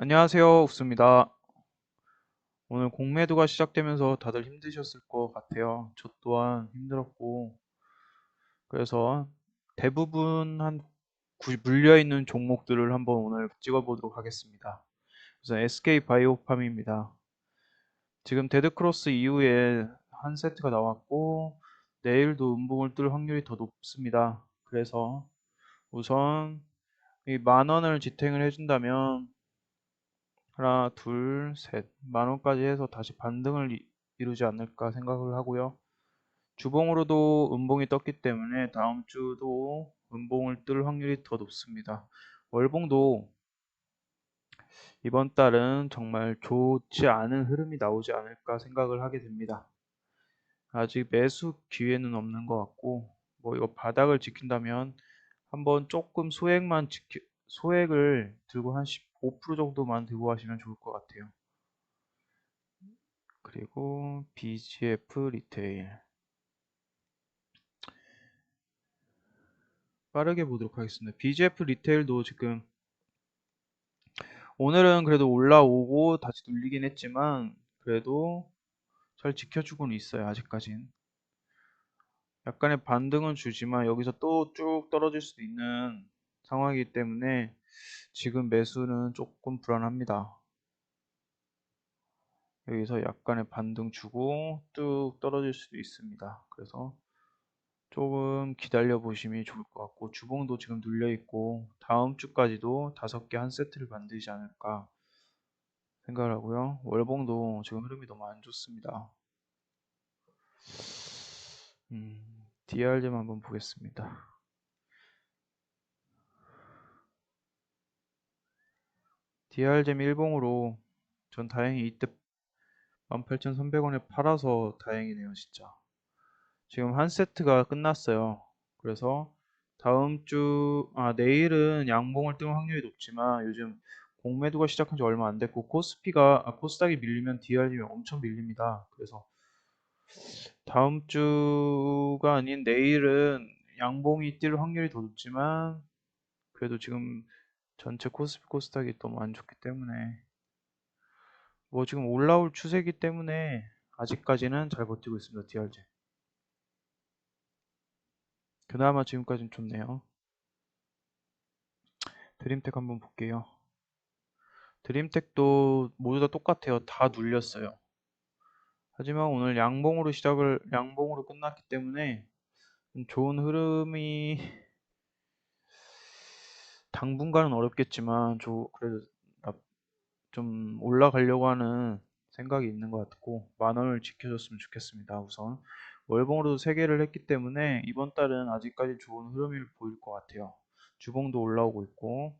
안녕하세요. 욱수입니다. 오늘 공매도가 시작되면서 다들 힘드셨을 것 같아요. 저 또한 힘들었고, 그래서 대부분 한 구- 물려있는 종목들을 한번 오늘 찍어보도록 하겠습니다. 우선 SK 바이오팜입니다. 지금 데드크로스 이후에 한 세트가 나왔고, 내일도 음봉을 뜰 확률이 더 높습니다. 그래서 우선 이 만 원을 지탱을 해준다면 하나, 둘, 셋. 만 원까지 해서 다시 반등을 이- 이루지 않을까 생각을 하고요. 주봉으로도 음봉이 떴기 때문에 다음 주도 음봉을 뜰 확률이 더 높습니다. 월봉도 이번 달은 정말 좋지 않은 흐름이 나오지 않을까 생각을 하게 됩니다. 아직 매수 기회는 없는 것 같고, 뭐 이거 바닥을 지킨다면 한번 조금 소액만 지키, 소액을 들고 한 15% 정도만 들고 가시면 좋을 것 같아요. 그리고 BGF 리테일 빠르게 보도록 하겠습니다. BGF 리테일도 지금 오늘은 그래도 올라오고 다시 눌리긴 했지만 그래도 잘 지켜주고는 있어요. 아직까진. 약간의 반등은 주지만 여기서 또 쭉 떨어질 수도 있는 상황이기 때문에 지금 매수는 조금 불안합니다. 여기서 약간의 반등 주고 뚝 떨어질 수도 있습니다. 그래서 조금 기다려 보시면 좋을 것 같고 주봉도 지금 눌려 있고 다음 주까지도 다섯 개 한 세트를 만들지 않을까 생각을 하고요. 월봉도 지금 흐름이 너무 안 좋습니다. 음, DR점 한번 보겠습니다. DR점 일봉으로 전 다행히 이때 18,300원에 팔아서 다행이네요, 진짜. 지금 한 세트가 끝났어요. 그래서 다음 주, 아, 내일은 양봉을 뜰 확률이 높지만 요즘 공매도가 시작한 지 얼마 안 됐고 코스피가, 아, 코스닥이 밀리면 DR점이 엄청 밀립니다. 그래서 다음 주가 아닌 내일은 양봉이 뛸 확률이 더 높지만 그래도 지금 전체 코스피 코스닥이 너무 안 좋기 때문에 뭐 지금 올라올 추세이기 때문에 아직까지는 잘 버티고 있습니다. DRZ. 그나마 지금까지는 좋네요. 드림텍 한번 볼게요. 드림텍도 모두 다 똑같아요. 다 눌렸어요. 하지만 오늘 양봉으로 시작을 양봉으로 끝났기 때문에 좋은 흐름이 당분간은 어렵겠지만 저 그래도 좀 올라가려고 하는 생각이 있는 것 같고 만 원을 지켜줬으면 좋겠습니다. 우선 월봉으로도 3개를 했기 때문에 이번 달은 아직까지 좋은 흐름을 보일 것 같아요. 주봉도 올라오고 있고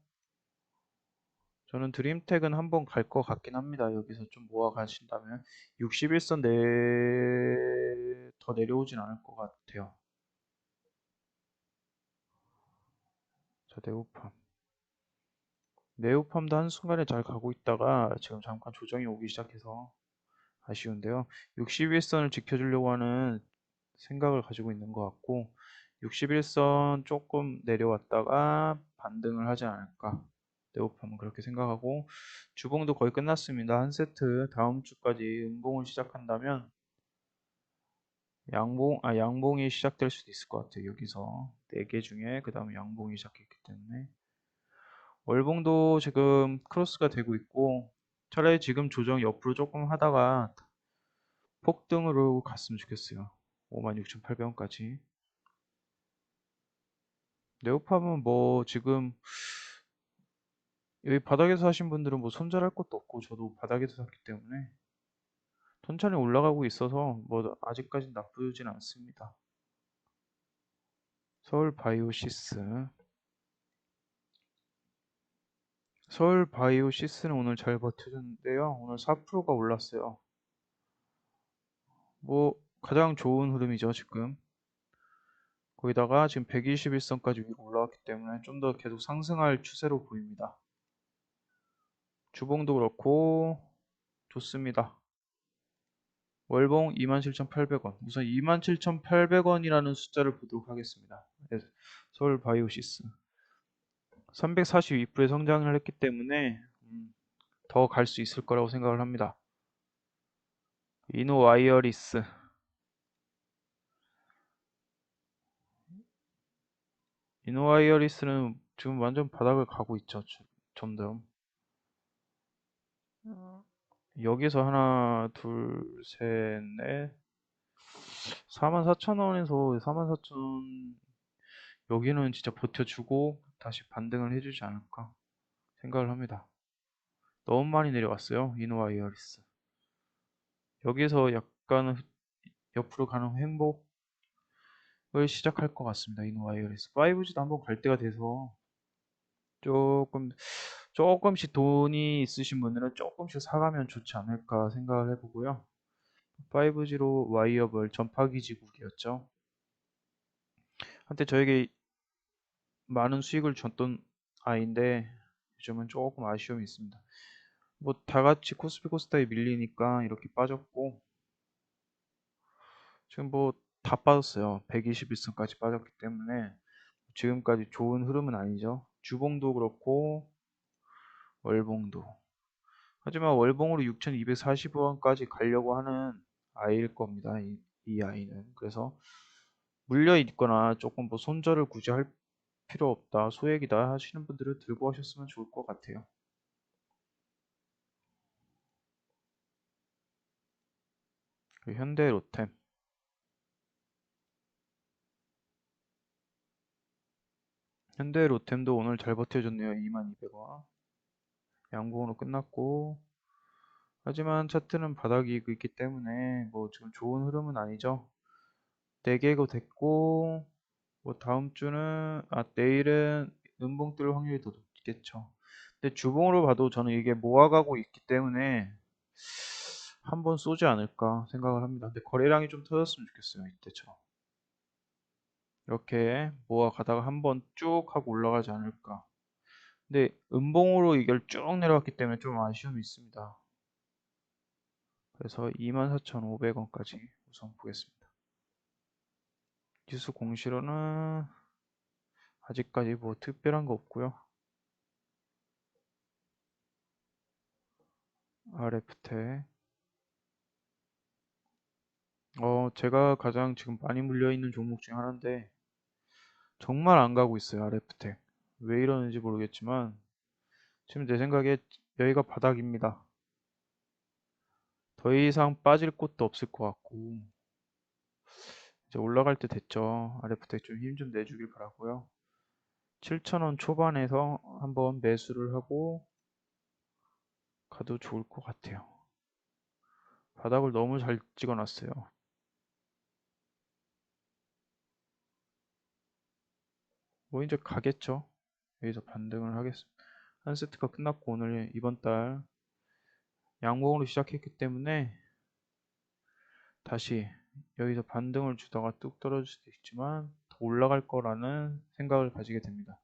저는 드림텍은 한번 갈 것 같긴 합니다. 여기서 좀 모아 가신다면 61선 내... 더 내려오진 않을 것 같아요. 자, 네오팜. 네오팜도 한순간에 잘 가고 있다가 지금 잠깐 조정이 오기 시작해서 아쉬운데요. 61선을 지켜주려고 하는 생각을 가지고 있는 것 같고 61선 조금 내려왔다가 반등을 하지 않을까 네오팜은 그렇게 생각하고 주봉도 거의 끝났습니다. 한 세트 다음 주까지 음봉을 시작한다면 양봉 아 양봉이 시작될 수도 있을 것 같아요. 여기서 4개 중에 그 다음에 양봉이 시작했기 때문에 월봉도 지금 크로스가 되고 있고 차라리 지금 조정 옆으로 조금 하다가 폭등으로 갔으면 좋겠어요. 56,800원까지. 네오팜은 뭐 지금 여기 바닥에서 하신 분들은 뭐 손절할 것도 없고 저도 바닥에서 샀기 때문에 천천히 올라가고 있어서 뭐 아직까지 나쁘진 않습니다. 서울 바이오시스 서울 바이오시스는 오늘 잘 버텨줬는데요. 오늘 4%가 올랐어요. 뭐 가장 좋은 흐름이죠 지금. 거기다가 지금 121선까지 위로 올라왔기 때문에 좀 더 계속 상승할 추세로 보입니다. 주봉도 그렇고 좋습니다. 월봉 27,800원. 우선 27,800원이라는 숫자를 보도록 하겠습니다. 네, 서울 바이오시스. 342%의 성장을 했기 때문에 음, 더갈 수 있을 거라고 생각을 합니다. 이노 와이어리스 이노 와이어리스는 지금 완전 바닥을 가고 있죠. 저- 점점 여기서 하나 둘셋넷 44,000원에서 44,000 여기는 진짜 버텨주고 다시 반등을 해주지 않을까 생각을 합니다. 너무 많이 내려왔어요. 이노와 이어리스 여기서 약간 옆으로 가는 행복을 시작할 것 같습니다. 이노와 이어리스 5G도 한번 갈 때가 돼서 조금 조금씩 돈이 있으신 분들은 조금씩 사가면 좋지 않을까 생각을 해보고요. 5G로 와이어블 전파기지국이었죠. 한때 저에게 많은 수익을 줬던 아이인데 요즘은 조금 아쉬움이 있습니다. 뭐 다같이 코스피 코스닥에 밀리니까 이렇게 빠졌고 지금 뭐 다 빠졌어요. 121선까지 빠졌기 때문에 지금까지 좋은 흐름은 아니죠. 주봉도 그렇고 월봉도 하지만 월봉으로 6245원까지 가려고 하는 아이일 겁니다. 이, 이 아이는 그래서 물려 있거나 조금 뭐 손절을 굳이 할 필요 없다 소액이다 하시는 분들은 들고 하셨으면 좋을 것 같아요. 그 현대 로템 현대 로템도 오늘 잘 버텨줬네요. 2200원 양봉으로 끝났고 하지만 차트는 바닥이 있기 때문에 뭐 지금 좋은 흐름은 아니죠. 4개고 됐고 뭐 다음 주는 아 내일은 음봉 뜰 확률이 더 높겠죠. 근데 주봉으로 봐도 저는 이게 모아가고 있기 때문에 한번 쏘지 않을까 생각을 합니다. 근데 거래량이 좀 터졌으면 좋겠어요. 이때처럼. 이렇게 모아가다가 한번 쭉 하고 올라가지 않을까. 근데 음봉으로 이걸 쭉 내려왔기 때문에 좀 아쉬움이 있습니다. 그래서 24,500원까지 우선 보겠습니다. 뉴스 공시로는 아직까지 뭐 특별한 거 없고요. RF테. 어 제가 가장 지금 많이 물려 있는 종목 중 하나인데 정말 안 가고 있어요 RF텍 왜 이러는지 모르겠지만 지금 내 생각에 여기가 바닥입니다. 더 이상 빠질 곳도 없을 것 같고 이제 올라갈 때 됐죠 RF텍 좀힘 좀 내주길 바라고요 7,000원 초반에서 한번 매수를 하고 가도 좋을 것 같아요 바닥을 너무 잘 찍어 놨어요 뭐 이제 가겠죠. 여기서 반등을 하겠습니다. 한 세트가 끝났고 오늘 이번 달 양봉으로 시작했기 때문에 다시 여기서 반등을 주다가 뚝 떨어질 수도 있지만 더 올라갈 거라는 생각을 가지게 됩니다.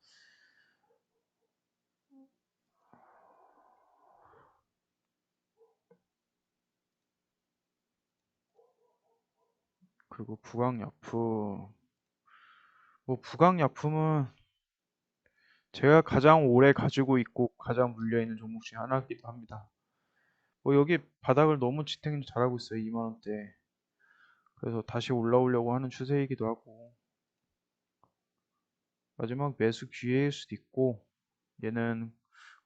그리고 부강약품 뭐 부강약품은 제가 가장 오래 가지고 있고 가장 물려있는 종목 중 하나이기도 합니다. 뭐 여기 바닥을 너무 지탱 잘하고 있어요. 2만원대. 그래서 다시 올라오려고 하는 추세이기도 하고 마지막 매수 기회일 수도 있고 얘는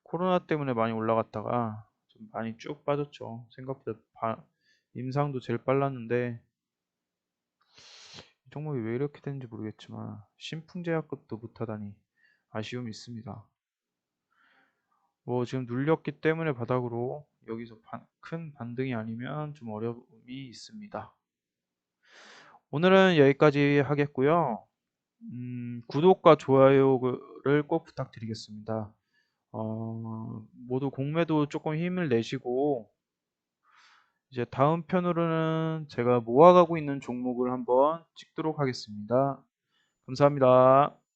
코로나 때문에 많이 올라갔다가 좀 많이 쭉 빠졌죠. 생각보다 바, 임상도 제일 빨랐는데 이 종목이 왜 이렇게 되는지 모르겠지만 신풍제약급도 못하다니 아쉬움이 있습니다. 뭐 지금 눌렸기 때문에 바닥으로 여기서 반, 큰 반등이 아니면 좀 어려움이 있습니다. 오늘은 여기까지 하겠고요. 음, 구독과 좋아요를 꼭 부탁드리겠습니다. 어, 모두 공매도 조금 힘을 내시고 이제 다음 편으로는 제가 모아가고 있는 종목을 한번 찍도록 하겠습니다. 감사합니다.